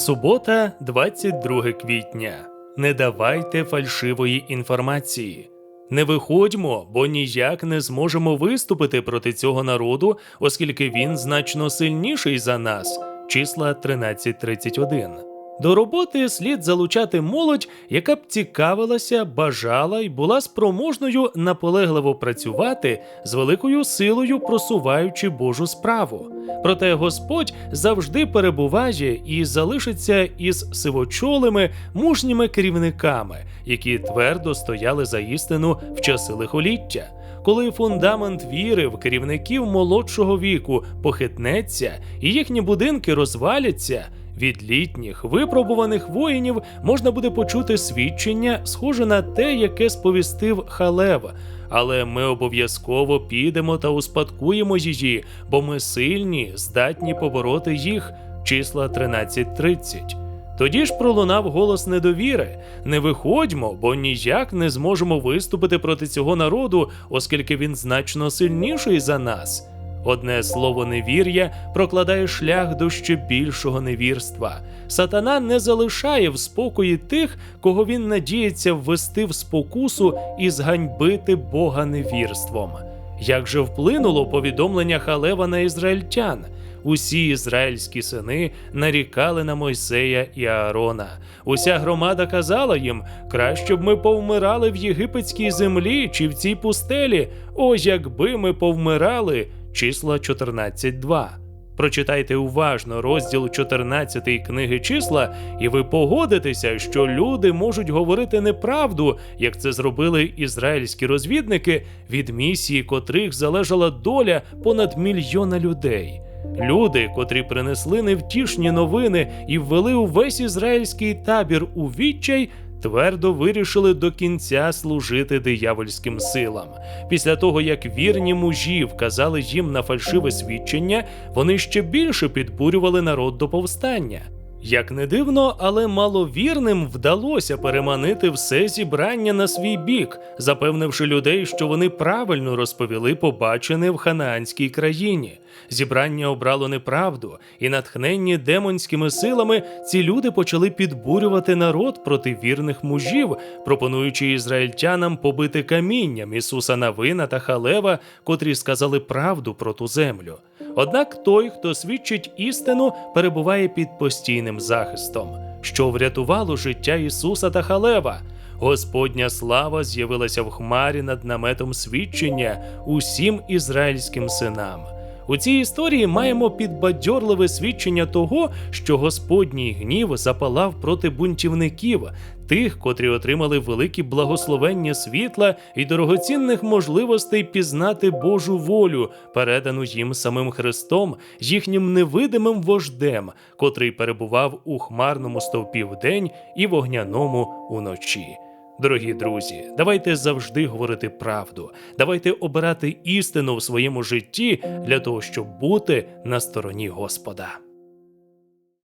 Субота, 22 квітня. Не давайте фальшивої інформації. Не виходьмо, бо ніяк не зможемо виступити проти цього народу, оскільки він значно сильніший за нас. Числа 1331. До роботи слід залучати молодь, яка б цікавилася, бажала і була спроможною наполегливо працювати з великою силою, просуваючи Божу справу. Проте Господь завжди перебуває і залишиться із сивочолими мужніми керівниками, які твердо стояли за істину в часи лихоліття. Коли фундамент віри в керівників молодшого віку похитнеться і їхні будинки розваляться. Від літніх випробуваних воїнів можна буде почути свідчення, схоже на те, яке сповістив Халев. Але ми обов'язково підемо та успадкуємо її, бо ми сильні, здатні побороти їх. Числа 13.30. Тоді ж пролунав голос недовіри: не виходьмо, бо ніяк не зможемо виступити проти цього народу, оскільки він значно сильніший за нас. Одне слово невір'я прокладає шлях до ще більшого невірства. Сатана не залишає в спокої тих, кого він надіється ввести в спокусу і зганьбити Бога невірством. Як же вплинуло повідомлення Халева на ізраїльтян? Усі ізраїльські сини нарікали на Мойсея і Аарона. Уся громада казала їм: краще б ми повмирали в єгипетській землі чи в цій пустелі. Ось якби ми повмирали. Числа 14.2. Прочитайте уважно розділ 14 книги числа, і ви погодитеся, що люди можуть говорити неправду, як це зробили ізраїльські розвідники, від місії котрих залежала доля понад мільйона людей. Люди, котрі принесли невтішні новини і ввели увесь ізраїльський табір у відчай, твердо вирішили до кінця служити диявольським силам. Після того, як вірні мужі вказали їм на фальшиве свідчення, вони ще більше підбурювали народ до повстання. Як не дивно, але маловірним вдалося переманити все зібрання на свій бік, запевнивши людей, що вони правильно розповіли побачене в ханаанській країні. Зібрання обрало неправду, і натхненні демонськими силами ці люди почали підбурювати народ проти вірних мужів, пропонуючи ізраїльтянам побити камінням Ісуса Навина та Халева, котрі сказали правду про ту землю. Однак той, хто свідчить істину, перебуває під постійним захистом, що врятувало життя Ісуса та Халева. Господня слава з'явилася в хмарі над наметом свідчення усім ізраїльським синам. У цій історії маємо підбадьорливе свідчення того, що Господній гнів запалав проти бунтівників, тих, котрі отримали великі благословення світла і дорогоцінних можливостей пізнати Божу волю, передану їм самим Христом, їхнім невидимим вождем, котрий перебував у хмарному стовпі вдень і вогняному уночі. Дорогі друзі, давайте завжди говорити правду, давайте обирати істину в своєму житті для того, щоб бути на стороні Господа.